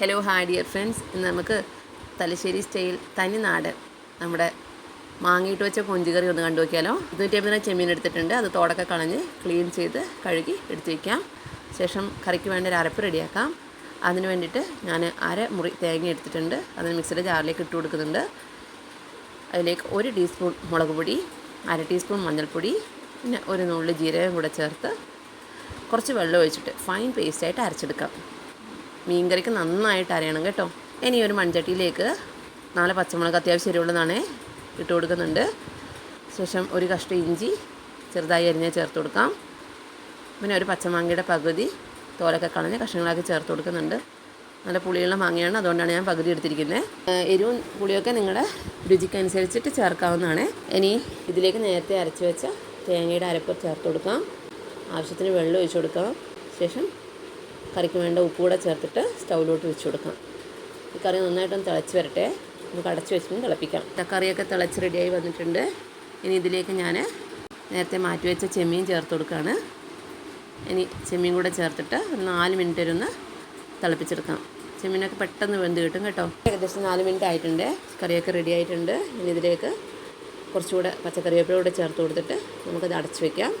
Hello hi dear friends ഇന്ന് നമുക്ക് Thalassery style തനിനാട് നമ്മുടെ മാങ്ങിയിട്ട് വെച്ച കൊഞ്ചുകറി ഒന്ന് കണ്ടു നോക്കിയാലോ. ഇരുന്നൂറ്റി അമ്പതിന് ചെമ്മീൻ എടുത്തിട്ടുണ്ട്. അത് തോടൊക്കെ കളഞ്ഞ് ക്ലീൻ ചെയ്ത് കഴുകി എടുത്ത് വയ്ക്കാം ശേഷം കറിക്ക് വേണ്ട ഒരു അരപ്പ് റെഡിയാക്കാം. അതിന് വേണ്ടിയിട്ട് ഞാൻ അര മുറി തേങ്ങ എടുത്തിട്ടുണ്ട്. അതിന് മിക്സിയുടെ ജാറിലേക്ക് ഇട്ട് കൊടുക്കുന്നുണ്ട്. അതിലേക്ക് ഒരു ടീസ്പൂൺ മുളക് പൊടി അര ടീസ്പൂൺ മഞ്ഞൾപ്പൊടി പിന്നെ ഒരു നുള്ളി ജീരകം കൂടെ ചേർത്ത് കുറച്ച് വെള്ളം ഒഴിച്ചിട്ട് ഫൈൻ പേസ്റ്റായിട്ട് അരച്ചെടുക്കാം. മീൻകറിക്ക് നന്നായിട്ട് അരയണം കേട്ടോ. ഇനി ഒരു മൺചട്ടിയിലേക്ക് നാല് പച്ചമുളക് അത്യാവശ്യം എരിവുള്ളതാണ് ഇട്ട് കൊടുക്കുന്നുണ്ട്. ശേഷം ഒരു കഷ്ണം ഇഞ്ചി ചെറുതായി അരിഞ്ഞ് ചേർത്ത് കൊടുക്കാം. പിന്നെ ഒരു പച്ചമാങ്ങയുടെ പകുതി തോലൊക്കെ കളഞ്ഞ് കഷ്ണങ്ങളാക്കി ചേർത്ത് കൊടുക്കുന്നുണ്ട്. നല്ല പുളിയുള്ള മാങ്ങയാണ്. അതുകൊണ്ടാണ് ഞാൻ പകുതി എടുത്തിരിക്കുന്നത്. എരിവും പുളിയൊക്കെ നിങ്ങളുടെ രുചിക്കനുസരിച്ചിട്ട് ചേർക്കാവുന്നതാണ്. ഇനി ഇതിലേക്ക് നേരത്തെ അരച്ച് വെച്ച തേങ്ങയുടെ അരപ്പ് ചേർത്ത് കൊടുക്കാം. ആവശ്യത്തിന് വെള്ളം ഒഴിച്ചു കൊടുക്കാം. ശേഷം കറിക്ക് വേണ്ട ഉപ്പ് കൂടെ ചേർത്തിട്ട് സ്റ്റൗവിലോട്ട് വെച്ച് കൊടുക്കാം. ഈ കറി നന്നായിട്ടൊന്ന് തിളച്ച് വരട്ടെ. നമുക്ക് അടച്ച് വെച്ചിട്ട് തിളപ്പിക്കാം. തക്കറിയൊക്കെ തിളച്ച് റെഡിയായി വന്നിട്ടുണ്ട്. ഇനി ഇതിലേക്ക് ഞാൻ നേരത്തെ മാറ്റി വെച്ച ചെമ്മീൻ ചേർത്ത് കൊടുക്കുകയാണ് ഇനി ചെമ്മീൻ കൂടെ ചേർത്തിട്ട് നാല് മിനിറ്റ് വരെ ഒന്ന് തിളപ്പിച്ചെടുക്കാം. ചെമ്മീനൊക്കെ പെട്ടെന്ന് വെന്ത് കിട്ടും കേട്ടോ. ഏകദേശം നാല് മിനിറ്റ് ആയിട്ടുണ്ട്. കറിയൊക്കെ റെഡി ആയിട്ടുണ്ട്. ഇനി ഇതിലേക്ക് കുറച്ചുകൂടെ പച്ചക്കറിവേപ്പില കൂടെ ചേർത്ത് കൊടുത്തിട്ട് നമുക്കത് അടച്ച് വെക്കാം.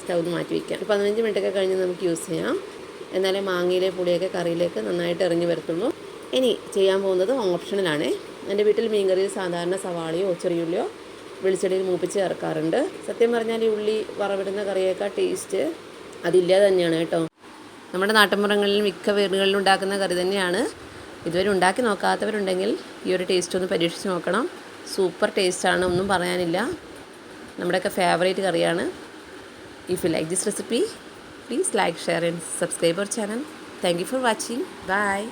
സ്റ്റൗ മാറ്റി വയ്ക്കാം പതിനഞ്ച് മിനിറ്റൊക്കെ കഴിഞ്ഞ് നമുക്ക് യൂസ് ചെയ്യാം. എന്നാലേ മാങ്ങയിലെ പുളിയൊക്കെ കറിയിലേക്ക് നന്നായിട്ട് ഇറങ്ങി വരത്തുള്ളൂ. ഇനി ചെയ്യാൻ പോകുന്നത് ഓപ്ഷണലാണ് എന്റെ വീട്ടിൽ മീൻകറിയിൽ സാധാരണ സവാളയോ ചെറിയുള്ളിയോ വെളിച്ചെടിയിൽ മൂപ്പിച്ച് ചേർക്കാറുണ്ട്. സത്യം പറഞ്ഞാൽ ഈ ഉള്ളി വറവിടുന്ന കറിയേക്കാൾ ടേസ്റ്റ് അതില്ലാതെ തന്നെയാണ് കേട്ടോ. നമ്മുടെ നാട്ടിൻപുറങ്ങളിൽ മിക്ക വീടുകളിലും ഉണ്ടാക്കുന്ന കറി തന്നെയാണ്. ഇതുവരെ ഉണ്ടാക്കി നോക്കാത്തവരുണ്ടെങ്കിൽ ഈ ഒരു ടേസ്റ്റ് ഒന്ന് പരീക്ഷിച്ച് നോക്കണം. സൂപ്പർ ടേസ്റ്റാണ് ഒന്നും പറയാനില്ല. നമ്മുടെയൊക്കെ ഫേവറേറ്റ് കറിയാണ്. If you like this recipe Please like, share and subscribe our channel. Thank you for watching. Bye.